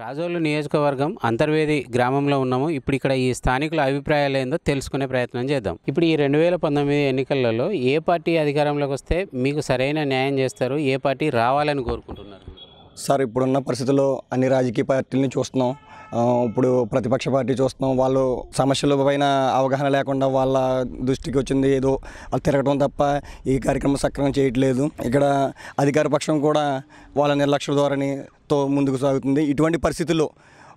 రాజోలు నియోజకవర్గం అంతర్వేది గ్రామంలో ఉన్నాము. ఇప్పుడు ఇక్కడ ఈ స్థానికుల అభిప్రాయాలు ఏందో తెలుసుకునే ప్రయత్నం చేద్దాం. ఇప్పుడు ఈ రెండు వేల పంతొమ్మిది ఎన్నికలలో ఏ పార్టీ అధికారంలోకి వస్తే మీకు సరైన న్యాయం చేస్తారు? ఏ పార్టీ రావాలని కోరుకుంటున్నారు? సార్ ఇప్పుడున్న పరిస్థితుల్లో అన్ని రాజకీయ పార్టీలని చూస్తున్నాం. ఇప్పుడు ప్రతిపక్ష పార్టీ చూస్తున్నాం వాళ్ళు సమస్యల పైన అవగాహన లేకుండా వాళ్ళ దృష్టికి వచ్చింది ఏదో వాళ్ళు తిరగడం తప్ప ఈ కార్యక్రమం సక్రమం చేయట్లేదు. ఇక్కడ అధికార పక్షం కూడా వాళ్ళ నిర్లక్ష్య ధోరణితో ముందుకు సాగుతుంది. ఇటువంటి పరిస్థితుల్లో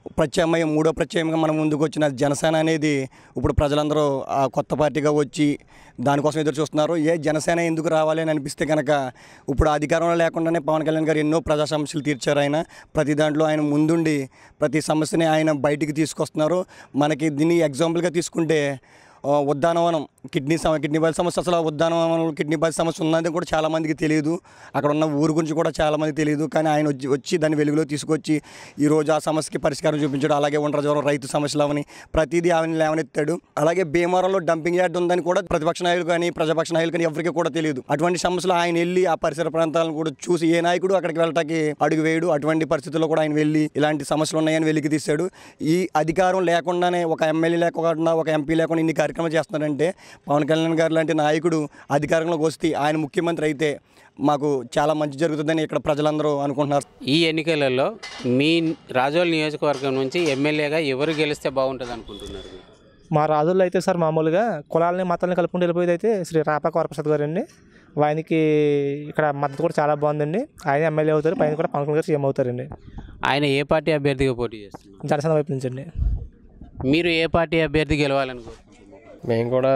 ప్రత్యామ్నాయం మూడో ప్రత్యామ్నాయంగా మనం ముందుకు వచ్చిన జనసేన అనేది ఇప్పుడు ప్రజలందరూ ఆ కొత్త పార్టీగా వచ్చి దానికోసం ఎదురు చూస్తున్నారు. ఏ జనసేన ఎందుకు రావాలి అని అనిపిస్తే కనుక ఇప్పుడు అధికారంలో లేకుండానే పవన్ కళ్యాణ్ గారు ఎన్నో ప్రజా సమస్యలు తీర్చారు ఆయన. ప్రతి దాంట్లో ఆయన ముందుండి ప్రతి సమస్యని ఆయన బయటికి తీసుకొస్తున్నారు. మనకి దీన్ని ఎగ్జాంపుల్గా తీసుకుంటే ఉద్యానవనం కిడ్నీ సమ కిడ్నీ బయలు సమస్య అసలు ఆ ఉద్యానవనం కిడ్నీ బయలు సమస్య ఉన్నది కూడా చాలామందికి తెలియదు. అక్కడ ఉన్న ఊరు గురించి కూడా చాలామంది తెలియదు. కానీ ఆయన వచ్చి వచ్చి దాన్ని వెలుగులో తీసుకొచ్చి ఈరోజు ఆ సమస్యకి పరిష్కారం చూపించాడు. అలాగే ఉండరాజవరం రైతు సమస్యలు అవని ప్రతిదీ ఆయన లేవనెత్తాడు. అలాగే భీమవరంలో డంపింగ్ యార్డ్ ఉందని కూడా ప్రతిపక్ష నాయకులు కానీ ప్రజాపక్ష నాయకులు కానీ ఎవరికి కూడా తెలియదు. అటువంటి సమస్యలు ఆయన వెళ్ళి ఆ పరిసర ప్రాంతాలను కూడా చూసి ఏ నాయకుడు అక్కడికి వెళ్ళటానికి అడుగు వేయడు. అటువంటి పరిస్థితుల్లో కూడా ఆయన వెళ్ళి ఇలాంటి సమస్యలు ఉన్నాయని వెలికి తీశాడు. ఈ అధికారం లేకుండానే ఒక ఎమ్మెల్యే లేకుండా ఒక ఎంపీ లేకుండా ఇన్ని కార్యక్రమాలు చేస్తున్నారంటే పవన్ కళ్యాణ్ గారు లాంటి నాయకుడు అధికారంలోకి వస్తే ఆయన ముఖ్యమంత్రి అయితే మాకు చాలా మంచి జరుగుతుందని ఇక్కడ ప్రజలందరూ అనుకుంటున్నారు. ఈ ఎన్నికలలో మీ రాజోలు నియోజకవర్గం నుంచి ఎమ్మెల్యేగా ఎవరు గెలిస్తే బాగుంటుంది అనుకుంటున్నారు? మా రాజుల్లో అయితే సార్ మామూలుగా కులాలని మతాలని కలుపుకుంటూ వెళ్ళిపోయేది అయితే శ్రీ రాపాక వరప్రసాద్ గారు అండి ఆయనకి ఇక్కడ మద్దతు కూడా చాలా బాగుందండి. ఆయన ఎమ్మెల్యే అవుతారు పైన కూడా పవన్ కళ్యాణ్ గారు సీఎం అవుతారండి. ఆయన ఏ పార్టీ అభ్యర్థిగా పోటీ చేస్తున్నారు? జనసేన వైపు నుంచి అండి మీరు ఏ పార్టీ అభ్యర్థి గెలవాలని కోరుకుంటున్నారు మేము కూడా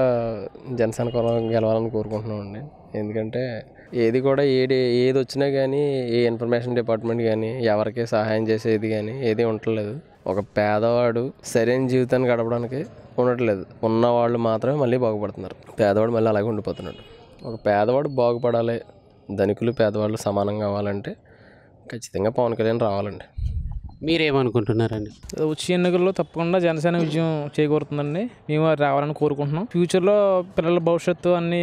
జనసేన కులం గెలవాలని కోరుకుంటున్నామండి. ఎందుకంటే ఏది కూడా ఏది ఏది వచ్చినా కానీ ఏ ఇన్ఫర్మేషన్ డిపార్ట్మెంట్ కానీ ఎవరికి సహాయం చేసేది కానీ ఏది ఉండట్లేదు. ఒక పేదవాడు సరైన జీవితాన్ని గడపడానికి ఉండట్లేదు. ఉన్నవాళ్ళు మాత్రమే మళ్ళీ బాగుపడుతున్నారు. పేదవాడు మళ్ళీ అలాగే ఉండిపోతున్నాడు. ఒక పేదవాడు బాగుపడాలి ధనికులు పేదవాళ్ళు సమానంగా అవ్వాలంటే ఖచ్చితంగా పవన్ కళ్యాణ్ రావాలండి. మీరేమనుకుంటున్నారండి? వచ్చే ఎన్నికల్లో తప్పకుండా జనసేన విజయం చేకూరుతుందండి. మేము రావాలని కోరుకుంటున్నాం. ఫ్యూచర్లో పిల్లల భవిష్యత్తు అన్నీ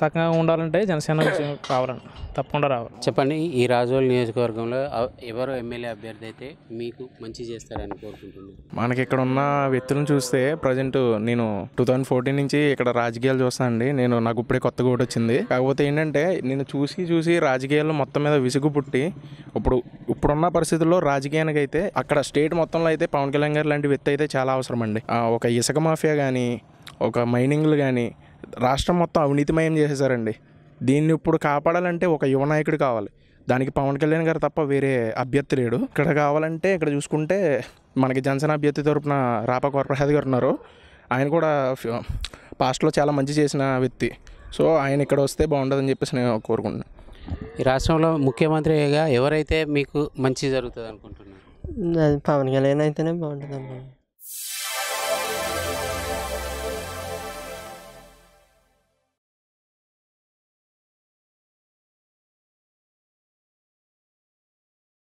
సకంగా ఉండాలంటే జనసేన కావాలండి తప్పకుండా రావాలి. చెప్పండి ఈ రాజోలు నియోజకవర్గంలో ఎవరు ఎమ్మెల్యే అభ్యర్థి అయితే మీకు మంచి చేస్తారని కోరుకుంటున్నారు? మనకి ఇక్కడ ఉన్న వ్యక్తులను చూస్తే ప్రజెంట్ నేను టూ థౌజండ్ ఫోర్టీన్ నుంచి ఇక్కడ రాజకీయాలు చూస్తానండి నేను నాకు ఇప్పుడే కొత్తగా ఒకటి వచ్చింది. కాకపోతే ఏంటంటే నేను చూసి చూసి రాజకీయాల్లో మొత్తం మీద విసుగు పుట్టి ఇప్పుడు ఇప్పుడున్న పరిస్థితుల్లో రాజకీయానికి అయితే అక్కడ స్టేట్ మొత్తంలో అయితే పవన్ కళ్యాణ్ గారు లాంటి వ్యక్తి అయితే చాలా అవసరం అండి. ఆ, ఒక ఇసుక మాఫియా కానీ ఒక మైనింగ్లు కానీ రాష్ట్రం మొత్తం అవినీతిమయం చేసేసారండి. దీన్ని ఇప్పుడు కాపాడాలంటే ఒక యువ నాయకుడు కావాలి. దానికి పవన్ కళ్యాణ్ గారు తప్ప వేరే అభ్యర్థి లేడు. ఇక్కడ కావాలంటే ఇక్కడ చూసుకుంటే మనకి జనసేన అభ్యర్థి తరపున రాపా వరప్రసాద్ గారు ఉన్నారు. ఆయన కూడా పాస్ట్లో చాలా మంచి చేసిన వ్యక్తి. సో ఆయన ఇక్కడ వస్తే బాగుంటుందని చెప్పేసి నేను కోరుకుంటున్నాను ఈ రాష్ట్రంలో ముఖ్యమంత్రిగా ఎవరైతే మీకు మంచి జరుగుతుంది అనుకుంటున్నారు అది పవన్ కళ్యాణ్ అయితేనే బాగుంటుంది అమ్మా